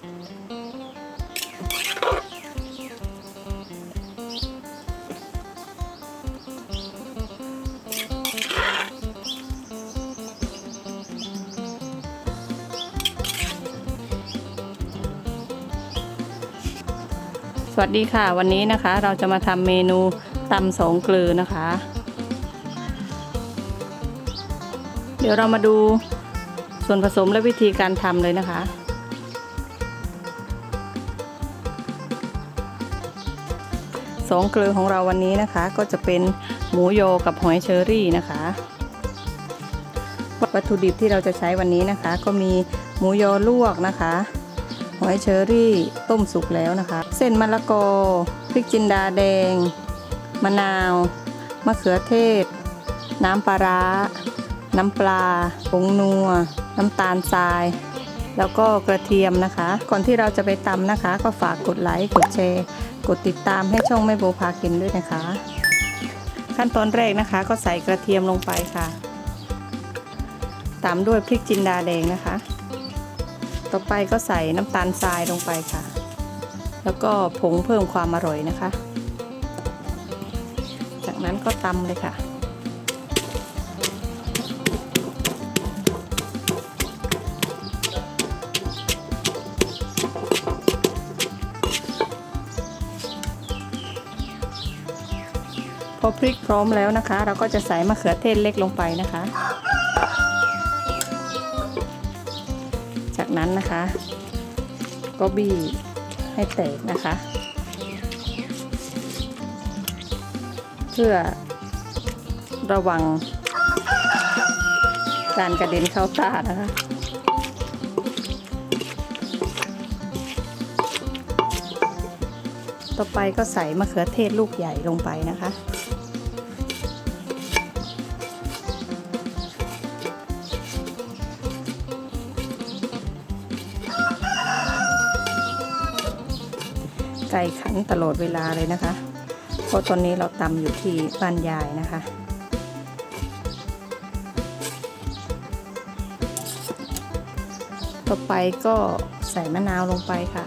สวัสดีค่ะ วันนี้นะคะเราจะมาทำเมนูตำสองเกลือนะคะ เดี๋ยวเรามาดูส่วนผสมและวิธีการทำเลยนะคะ สองเกลือของเราวันนี้นะคะ ก็จะเป็นหมูโยกับหอยเชอรี่นะคะ วัตถุดิบที่เราจะใช้วันนี้นะคะ ก็มีหมูโยลวกนะคะ หอยเชอรี่ต้มสุกแล้วนะคะ เส้นมะละกอพริกจินดาแดง มะนาว มะเขือเทศ น้ำปลาร้า น้ำปลาผงนัว น้ำตาลทรายแล้วก็กระเทียมนะคะ ก่อนที่เราจะไปตำนะคะ ก็ฝากกดไลค์ กดแชร์ ดติดตามให้ช่องแม่โบพากินด้วยนะคะ ขั้นตอนแรกนะคะ ก็ใส่กระเทียมลงไปค่ะ ตามด้วยพริกจินดาแดงนะคะ ต่อไปก็ใส่น้ำตาลทรายลงไปค่ะ แล้วก็ผงเพิ่มความอร่อยนะคะ จากนั้นก็ตำเลยค่ะ พอพริกพร้อมแล้วนะคะ เราก็จะใส่มะเขือเทศเล็กลงไปนะคะ จากนั้นนะคะ ก็บี้ให้แตกนะคะ เพื่อระวังการกระเด็นเข้าตานะคะต่อไปก็ใส่มะเขือเทศลูกใหญ่ลงไปนะคะ ไก่ขันตลอดเวลาเลยนะคะ เพราะตอนนี้เราตำอยู่ที่บ้านยายนะคะต่อไปก็ใส่มะนาวลงไปค่ะ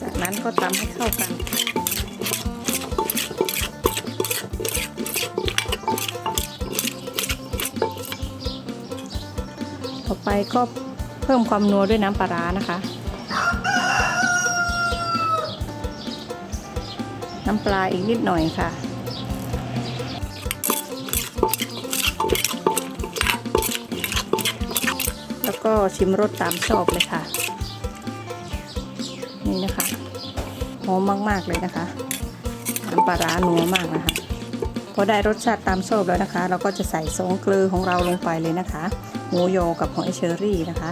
จากนั้นก็ตำให้เข้ากัน ก็เพิ่มความนัวด้วยน้ำปลาร้านะคะ น้ำปลาอีกนิดหน่อยค่ะแล้วก็ชิมรสตามชอบเลยค่ะ นี่นะคะหอมมาก ๆ เลยนะคะน้ำปลาร้านัวมากนะคะพอได้รสชาติตามชอบแล้วนะคะ เราก็จะใส่สองเกลือของเราลงไปเลยนะคะ หมูโยกับหอยเชอรี่นะคะ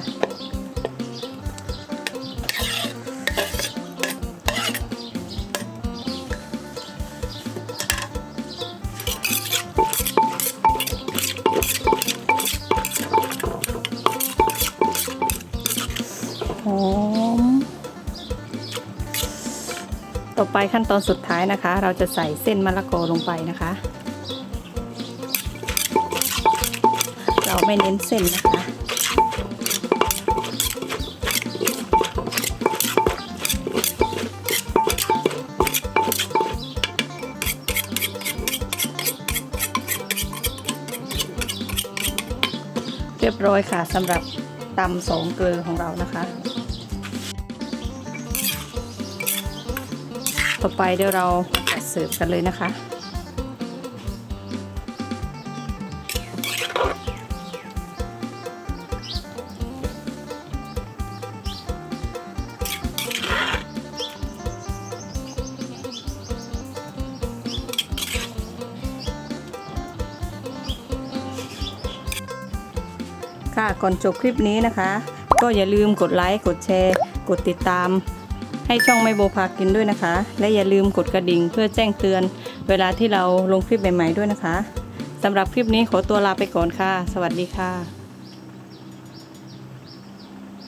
หอม ต่อไปขั้นตอนสุดท้ายนะคะ เราจะใส่เส้นมะละกอลงไปนะคะ ไม่เน้นเส้นนะคะเรียบร้อยค่ะสำหรับตำสองเกลือของเรานะคะ ต่อไปเดี๋ยวเราจัดเสิร์ฟกันเลยนะคะ ค่ะก่อนจบคลิปนี้นะคะ ก็อย่าลืมกดไลค์กดแชร์ กดติดตาม ให้ช่องไม่โบพากินด้วยนะคะ และอย่าลืมกดกระดิ่งเพื่อแจ้งเตือน เวลาที่เราลงคลิปใหม่ๆด้วยนะคะสำหรับคลิปนี้ขอตัวลาไปก่อนค่ะ สวัสดีค่ะ